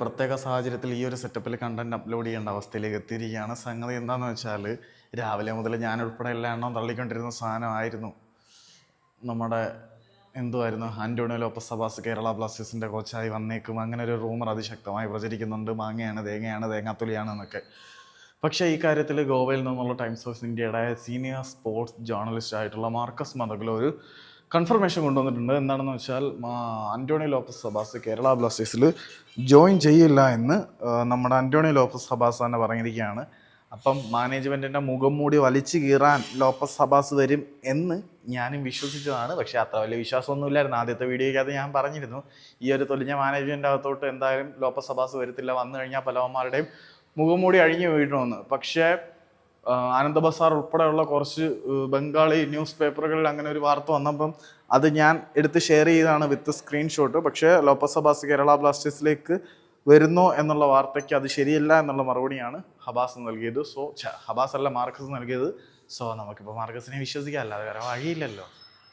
പ്രത്യേക സാഹചര്യത്തിൽ ഈ ഒരു സെറ്റപ്പിൽ കണ്ടന്റ് അപ്ലോഡ് ചെയ്യേണ്ട അവസ്ഥയിലേക്ക് എത്തിയിരിക്കുകയാണ്. സംഗതി എന്താണെന്ന് വെച്ചാൽ രാവിലെ മുതൽ ഞാൻ ഉൾപ്പെടെ എല്ലാ എണ്ണം തള്ളിക്കൊണ്ടിരുന്ന സാധനമായിരുന്നു. നമ്മുടെ എന്തുമായിരുന്നു ആന്റോണിയോ ലോപ്പസ് സബാസ് കേരള ബ്ലാസ്റ്റേഴ്സിന്റെ കോച്ചായി വന്നേക്കും. അങ്ങനെ ഒരു റൂമർ അതിശക്തമായി പ്രചരിക്കുന്നുണ്ട്. മാങ്ങയാണ് തേങ്ങയാണ് തേങ്ങാത്തൊലിയാണ് എന്നൊക്കെ. പക്ഷേ ഈ കാര്യത്തിൽ ഗോവയിൽ നിന്നുള്ള ടൈംസ് ഓഫ് ഇന്ത്യയുടെ സീനിയർ സ്പോർട്സ് ജേർണലിസ്റ്റ് ആയിട്ടുള്ള മാർക്കസ് മതകുല ഒരു കൺഫർമേഷൻ കൊണ്ടുവന്നിട്ടുണ്ട്. എന്താണെന്ന് വെച്ചാൽ അന്റോണിയോ ലോപ്പസ് സബാസ് കേരള ബ്ലാസ്റ്റേഴ്സിൽ ജോയിൻ ചെയ്യില്ല എന്ന് നമ്മുടെ അന്റോണിയോ ലോപ്പസ് സബാസ് തന്നെ പറഞ്ഞിരിക്കുകയാണ്. അപ്പം മാനേജ്മെന്റിന്റെ മുഖം മൂടി വലിച്ചു കീറാൻ ലോപ്പസ് സബാസ് വരും എന്ന് ഞാനും വിശ്വസിച്ചതാണ്. പക്ഷേ അത്ര വലിയ വിശ്വാസമൊന്നുമില്ലായിരുന്നു ആദ്യത്തെ വീഡിയോയ്ക്കകത്ത് ഞാൻ പറഞ്ഞിരുന്നു ഈ ഒരു തൊലിഞ്ഞ മാനേജ്മെന്റ് അകത്തോട്ട് എന്തായാലും ലോപ്പസ് സബാസ് വരത്തില്ല. വന്നു കഴിഞ്ഞാൽ പലവന്മാരുടെയും മുഖം മൂടി അഴിഞ്ഞു വീഴണമെന്ന് പക്ഷേ ആനന്ദ ബസാർ ഉൾപ്പെടെയുള്ള കുറച്ച് ബംഗാളി ന്യൂസ് പേപ്പറുകളിൽ അങ്ങനെ ഒരു വാർത്ത വന്നപ്പം അത് ഞാൻ എടുത്ത് ഷെയർ ചെയ്താണ് വിത്ത് സ്ക്രീൻഷോട്ട് പക്ഷേ ലോപ്പസ് ഹബാസ് കേരള ബ്ലാസ്റ്റേഴ്സിലേക്ക് വരുന്നോ എന്നുള്ള വാർത്തയ്ക്ക് അത് ശരിയല്ല എന്നുള്ള മറുപടിയാണ് ഹബാസ് നൽകിയത്. സോ ഹബാസ് അല്ല മാർക്കസ് നൽകിയത്. സോ നമുക്കിപ്പോൾ മാർക്കസിനെ വിശ്വസിക്കാം. അല്ലാതെ വേറെ വഴിയില്ലല്ലോ.